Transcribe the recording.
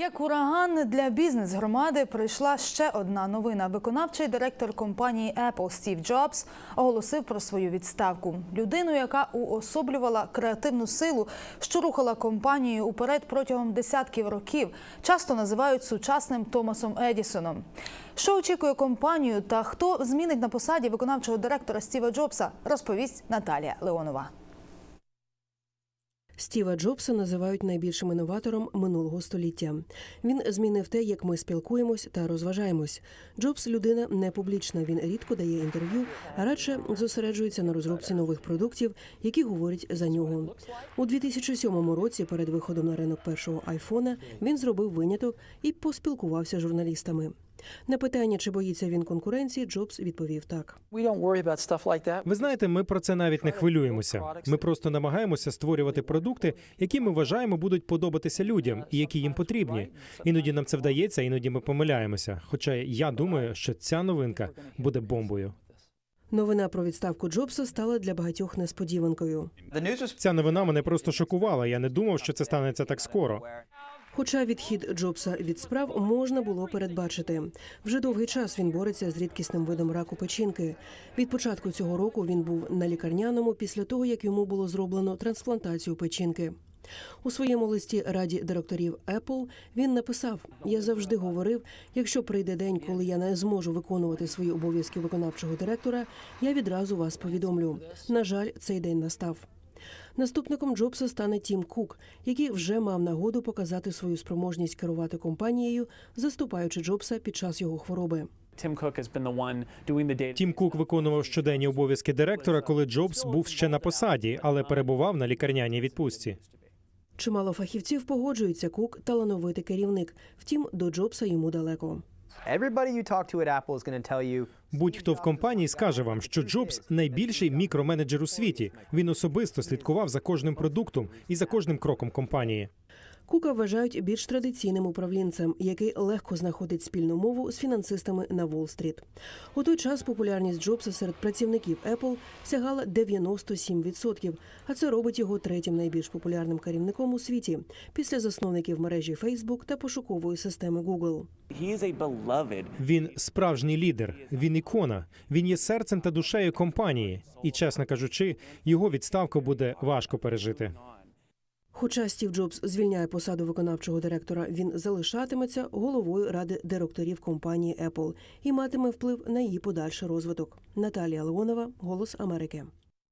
Як ураган для бізнес-громади прийшла ще одна новина. Виконавчий директор компанії Apple Стів Джобс оголосив про свою відставку. Людину, яка уособлювала креативну силу, що рухала компанією уперед протягом десятків років, часто називають сучасним Томасом Едісоном. Що очікує компанію та хто змінить на посаді виконавчого директора Стіва Джобса, розповість Наталія Леонова. Стіва Джобса називають найбільшим інноватором минулого століття. Він змінив те, як ми спілкуємось та розважаємось. Джобс людина не публічна. Він рідко дає інтерв'ю, а радше зосереджується на розробці нових продуктів, які говорять за нього. У 2007 році, перед виходом на ринок першого айфона, він зробив виняток і поспілкувався з журналістами. На питання, чи боїться він конкуренції, Джобс відповів так. Ви знаєте, ми про це навіть не хвилюємося. Ми просто намагаємося створювати продукти, які ми вважаємо будуть подобатися людям і які їм потрібні. Іноді нам це вдається, іноді ми помиляємося. Хоча я думаю, що ця новинка буде бомбою. Новина про відставку Джобса стала для багатьох несподіванкою. Ця новина мене просто шокувала. Я не думав, що це станеться так скоро. Хоча відхід Джобса від справ можна було передбачити. Вже довгий час він бореться з рідкісним видом раку печінки. Від початку цього року він був на лікарняному після того, як йому було зроблено трансплантацію печінки. У своєму листі раді директорів Apple він написав: Я завжди говорив, якщо прийде день, коли я не зможу виконувати свої обов'язки виконавчого директора, я відразу вас повідомлю. На жаль, цей день настав. Наступником Джобса стане Тім Кук, який вже мав нагоду показати свою спроможність керувати компанією, заступаючи Джобса під час його хвороби. Тім Кук виконував щоденні обов'язки директора, коли Джобс був ще на посаді, але перебував на лікарняній відпустці. Чимало фахівців погоджуються, Кук талановитий керівник. Втім, до Джобса йому далеко. Будь-хто в компанії скаже вам, що Джобс найбільший мікроменеджер у світі. Він особисто слідкував за кожним продуктом і за кожним кроком компанії. Кука вважають більш традиційним управлінцем, який легко знаходить спільну мову з фінансистами на Уолл-стріт. У той час популярність Джобса серед працівників Apple сягала 97%, а це робить його третім найбільш популярним керівником у світі після засновників мережі Facebook та пошукової системи Google. Він справжній лідер, він ікона. Він є серцем та душею компанії. І, чесно кажучи, його відставку буде важко пережити. Хоча Стів Джобс звільняє посаду виконавчого директора, він залишатиметься головою ради директорів компанії Apple і матиме вплив на її подальший розвиток. Наталія Леонова, Голос Америки.